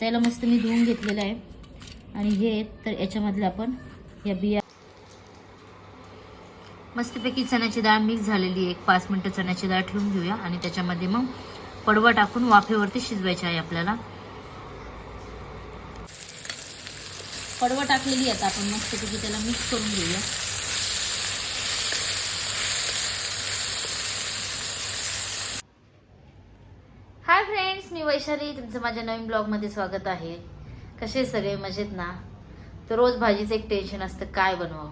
त्याला मस्त मी धुवून घेतलेलं आहे. आणि हे तर याच्यामधलं आपण या बिया मस्तपैकी चण्याची डाळ मिक्स झालेली आहे. एक पाच मिनटं चण्याची डाळ ठेवून घेऊया. आणि त्याच्यामध्ये मग पडवं टाकून वाफेवरती शिजवायचे आहे आपल्याला. पडवा टाकलेली आहे आता आपण. मस्तपैकी त्याला मिक्स करून घेऊया. वैशाली तुमचं माझ्या नवीन ब्लॉगमध्ये स्वागत आहे? कसे सगळे? मजेत ना? तर रोज भाजीचं एक टेन्शन असतं काय बनवावं?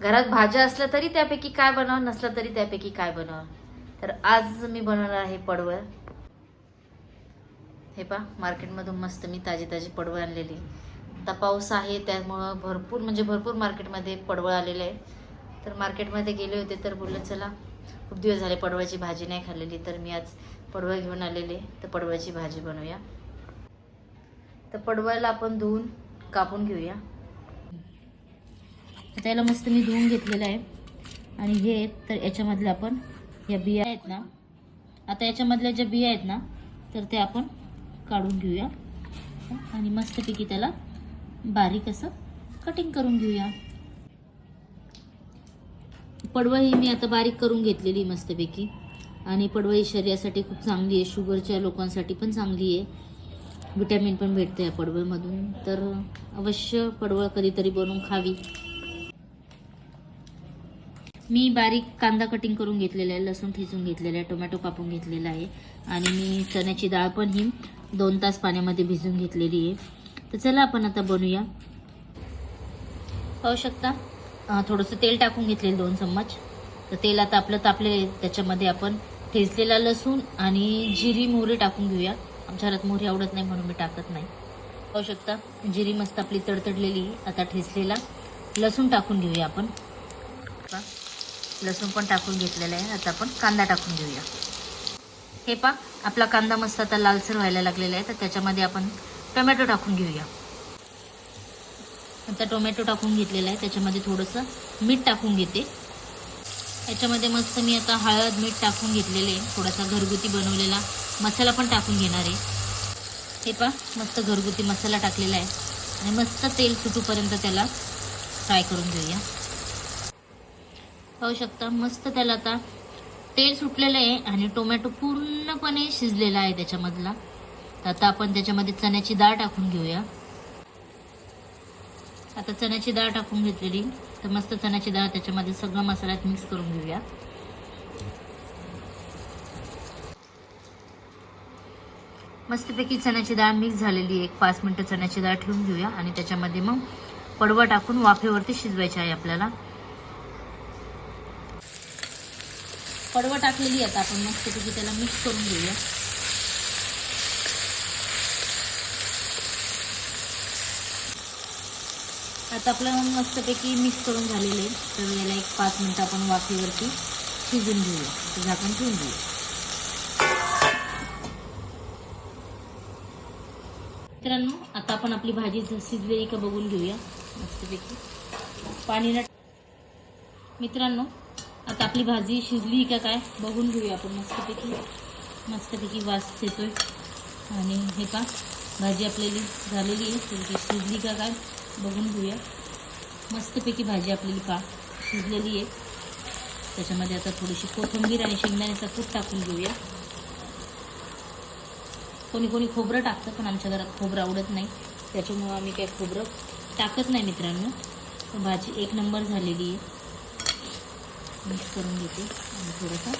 घरात भाज्या असल्या तरी त्यापैकी काय बनवावं? नसलं तरी त्यापैकी काय बनवावं? तर आज मी बनवणार आहे पडवळ. हे पा मार्केटमधून मस्त मी ताजी ताजी पडवळ आणलेली. आता पाऊस आहे त्यामुळं भरपूर म्हणजे भरपूर मार्केटमध्ये पडवळ आलेले आहे. तर मार्केटमध्ये गेले होते तर बोललं चला खूप दिवस झाले पडवळाची भाजी नाही खाल्लेली तर मी आज पडवळ घेऊन आलेले तर पडवळची भाजी बनवूया. तर पडवळला आपण धुवून कापून घेऊया. त्याला मस्त मी धुवून घेतलेलं आहे. आणि हे तर याच्यामधले आपण या बिया आहेत ना आता याच्यामधल्या ज्या बिया आहेत ना तर ते आपण काढून घेऊया. आणि मस्तपैकी त्याला बारीक असं कटिंग करून घेऊया. पडवळ ही मी आता बारीक करून घेतलेली मस्तपैकी. आणि पडवळी शरीरासाठी खूप चांगली आहे. शुगरच्या लोकांसाठी पण चांगली आहे. विटॅमिन पण भेटते या पडवळमधून. तर अवश्य पडवळ कधीतरी बनवून खावी. मी बारीक कांदा कटिंग करून घेतलेला आहे. लसूण ठेचून घेतलेला आहे. टोमॅटो कापून घेतलेला आहे. आणि मी चण्याची डाळ पण ही दोन तास पाण्यामध्ये भिजून घेतलेली आहे. तर चला आपण आता बनवूया. पाहू शकता? थोडंसं तेल टाकून घेतलेलं दोन चम्मच. तर तेल आता आपलं तापले त्याच्यामध्ये आपण ठेचलेला लसूण आणि जिरी मोहरी टाकून घेऊया. आमच्या घरात मोहरी आवडत नाही म्हणून मी टाकत नाही. पाहू शकता जिरी मस्त आपली तडतडलेली आता ठेचलेला लसूण टाकून घेऊया आपण. लसूण पण टाकून घेतलेला आहे. आता आपण कांदा टाकून घेऊया. हे पा आपला कांदा मस्त आता लालसर व्हायला लागलेला आहे. तर त्याच्यामध्ये आपण टोमॅटो टाकून घेऊया. आता टोमॅटो टाकून घेतलेला आहे. त्याच्यामध्ये थोडंसं मीठ टाकून घेते. याच्यामध्ये मस्त मी आता हळद मीठ टाकून घेतलेले. आहे थोडासा घरगुती बनवलेला. मसाला पण टाकून घेणार आहे. हे पा मस्त घरगुती मसाला टाकलेला आहे. आणि मस्त तेल सुटूपर्यंत त्याला फ्राय करून घेऊया. पाहू शकता मस्त त्याला आता तेल सुटलेलं आहे आणि टोमॅटो पूर्णपणे शिजलेला आहे त्याच्यामधला. तर आता आपण त्याच्यामध्ये चण्याची डाळ टाकून घेऊया. आता चण्याची डाळ टाकून घेतलेली. तर मस्त चण्याची डाळ त्याच्यामध्ये सगळं मसाल्यात मिक्स करून घेऊया. मस्तपैकी चण्याची डाळ मिक्स झालेली आहे. एक पाच मिनटं चण्याची डाळ ठेवून घेऊया आणि त्याच्यामध्ये मग पडवं टाकून वाफेवरती शिजवायचे आहे आपल्याला. पडवा टाकलेली आता आपण मस्तपैकी त्याला मिक्स करून घेऊया. आता आपलं मस्तपैकी मिक्स करून झालेलं आहे. तर याला एक पाच मिनटं आपण वाफेवरती शिजून घेऊया. तर झाकण ठेवून घेऊया मित्रांनो आता आपण आपली भाजी शिजलेली का बघून घेऊया. मस्तपैकी. पाणी न मित्रांनो आता आपली भाजी शिजली का काय बघून घेऊया आपण मस्तपैकी. मस्तपैकी वास येतोय. आणि हे का भाजी आपल्याली झालेली आहे. शिजली का काय बघून घेऊया. मस्तपैकी भाजी आपली पा शिजलेली आहे. त्याच्यामध्ये आता थोडीशी कोथिंबीर आणि शेंगदाण्याचा कूट टाकून घेऊया. कोणी कोणी खोबरं टाकतं पण आमच्या घरात खोबरं आवडत नाही. त्याच्यामुळं आम्ही काही खोबरं टाकत नाही मित्रांनो. भाजी एक नंबर झालेली आहे. मिक्स करून घेते. आणि थोडंसं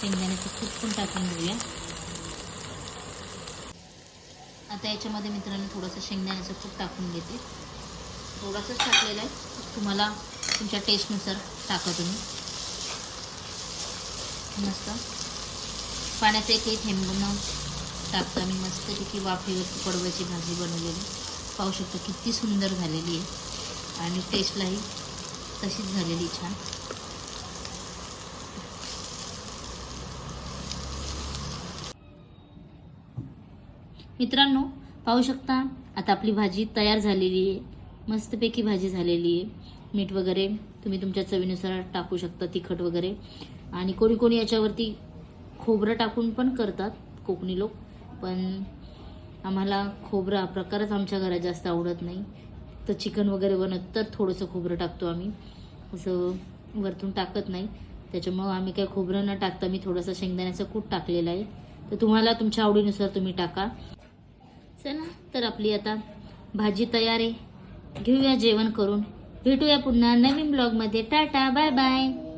शेंगदाण्याचं कूट पण टाकून घेऊया. आता याच्यामध्ये मित्रांनो थोडंसं शेंगदाण्याचं कूट टाकून घेते. थोडासाच टाकलेलं आहे. तुम्हाला तुमच्या टेस्टनुसार टाका तुम्ही. मस्त. पाण्याचं एकही थेंब न टाकता मी मस्तपैकी वाफेवरती पडव्याची भाजी बनवलेली. पाहू शकता किती सुंदर झालेली आहे. आणि टेस्टलाही तशीच झालेली छान. मित्रांनो पाहू शकता आता आपली भाजी तयार झालेली आहे. मस्तपैकी भाजी झालेली आहे. मीठ वगैरे तुम्ही तुमच्या चवीनुसार टाकू शकता तिखट वगैरे. आणि कोणी कोणी याच्यावरती खोबरं टाकून पण करतात कोकणी लोक. पण आम्हाला खोबरं हा प्रकारच आमच्या घरात जास्त आवडत नाही. तर चिकन वगैरे बनत तर थोडंसं खोबरं टाकतो आम्ही. असं वरतून टाकत नाही. त्याच्यामुळं आम्ही काही खोबरं न टाकता मी थोडंसं शेंगदाण्याचं कूट टाकलेलं आहे. तर तुम्हाला तुमच्या आवडीनुसार तुम्ही टाका. चला तर आपली आता भाजी तयार आहे. घेऊया जेवण करून. भेटूया पुन्हा नवीन ब्लॉगमध्ये टाटा बाय बाय